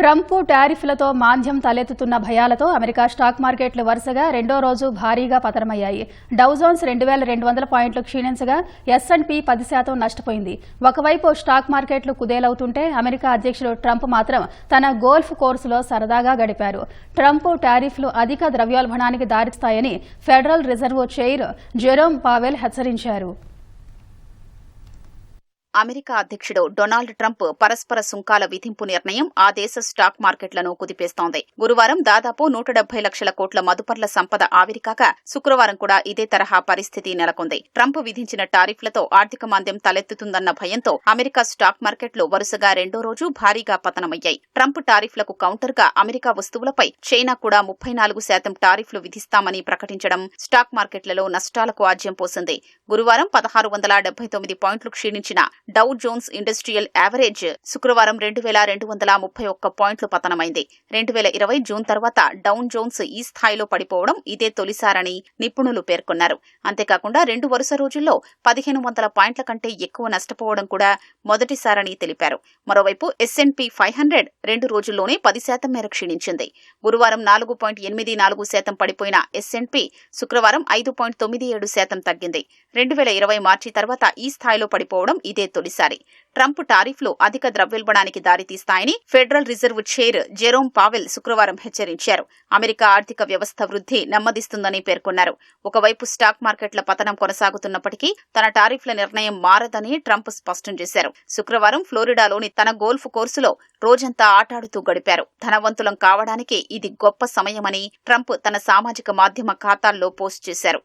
Trump టారిఫ్లతో మాంద్యం తలెత్తుతున్న భయాలతో America stock మార్కెట్లు వరుసగా రెండో రోజు భారీగా పతనమయ్యాయి. డౌజోన్స్ రెండు వేల రెండు వందల పాయింట్లు క్షీణించగా ఎస్ఎండ్పీ పది శాతం నష్టపోయింది. ఒకవైపు స్టాక్ మార్కెట్లు కుదేలవుతుంటే అమెరికా అధ్యక్షుడు ట్రంప్ మాత్రం తన గోల్ఫ్ కోర్సులో సరదాగా గడిపారు. ట్రంప్ టారిఫ్లు అధిక ద్రవ్యోల్బణానికి దారిస్తాయని Federal Reserve chair Jerome Powell హెచ్చరించారు. అమెరికా అధ్యక్షుడు డొనాల్డ్ ట్రంప్ పరస్పర సుంకాల విధింపు నిర్ణయం ఆ దేశ స్టాక్ మార్కెట్లను కుదిపేస్తోంది. గురువారం దాదాపు నూట డెబ్బై లక్షల కోట్ల మదుపర్ల సంపద ఆవిరికాక శుక్రవారం కూడా ఇదే తరహా పరిస్థితి నెలకొంది. ట్రంప్ విధించిన టారిఫ్లతో ఆర్థిక మాంద్యం తలెత్తుతుందన్న భయంతో అమెరికా స్టాక్ మార్కెట్లు వరుసగా రెండో రోజు భారీగా పతనమయ్యాయి. ట్రంప్ టారిఫ్లకు కౌంటర్గా అమెరికా వస్తువులపై చైనా కూడా ముప్పై నాలుగు శాతం టారిఫ్లు విధిస్తామని ప్రకటించడం స్టాక్ మార్కెట్లలో నష్టాలకు ఆజ్యం పోసింది. గురువారం పదహారు వందల డెబ్బై తొమ్మిది పాయింట్లు క్షీణించిన డౌ జోన్స్ ఇండస్ట్రియల్ యావరేజ్ శుక్రవారం రెండు వేల రెండు వందల ముప్పై ఒక్క పాయింట్లు పతనమైంది. రెండు వేల ఇరవై జూన్ తర్వాత డౌన్ జోన్స్ ఈ స్థాయిలో పడిపోవడం ఇదే తొలిసారని నిపుణులు పేర్కొన్నారు. అంతేకాకుండా రెండు వరుస రోజుల్లో పదిహేను వందల పాయింట్ల కంటే ఎక్కువ నష్టపోవడం కూడా మొదటిసారని తెలిపారు. మరోవైపు ఎస్ఎన్పి ఫైవ్ హండ్రెడ్ రెండు రోజుల్లోనే పది శాతం మేర క్షీణించింది. గురువారం నాలుగు పాయింట్ ఎనిమిది నాలుగు శాతం పడిపోయిన ఎస్ఎన్పి శుక్రవారం ఐదు పాయింట్ తొమ్మిది ఏడు శాతం తగ్గింది. రెండు వేల ఇరవై మార్చి తర్వాత ఈ స్థాయిలో పడిపోవడం ఇదే తొలిసారి. ట్రంప్ టారిఫ్లు అధిక ద్రవ్యోల్బణానికి దారితీస్తాయని Federal Reserve chair Jerome Powell శుక్రవారం హెచ్చరించారు. అమెరికా ఆర్థిక వ్యవస్థ వృద్ధి నెమ్మదిస్తుందని పేర్కొన్నారు. ఒకవైపు స్టాక్ మార్కెట్ల పతనం కొనసాగుతున్నప్పటికీ తన టారిఫ్ల నిర్ణయం మారదని ట్రంప్ స్పష్టం చేశారు. శుక్రవారం ఫ్లోరిడాలోని తన గోల్ఫ్ కోర్సులో రోజంతా ఆటాడుతూ గడిపారు. ధనవంతులం కావడానికి ఇది గొప్ప సమయమని ట్రంప్ తన సామాజిక మాధ్యమ ఖాతాల్లో పోస్ట్ చేశారు.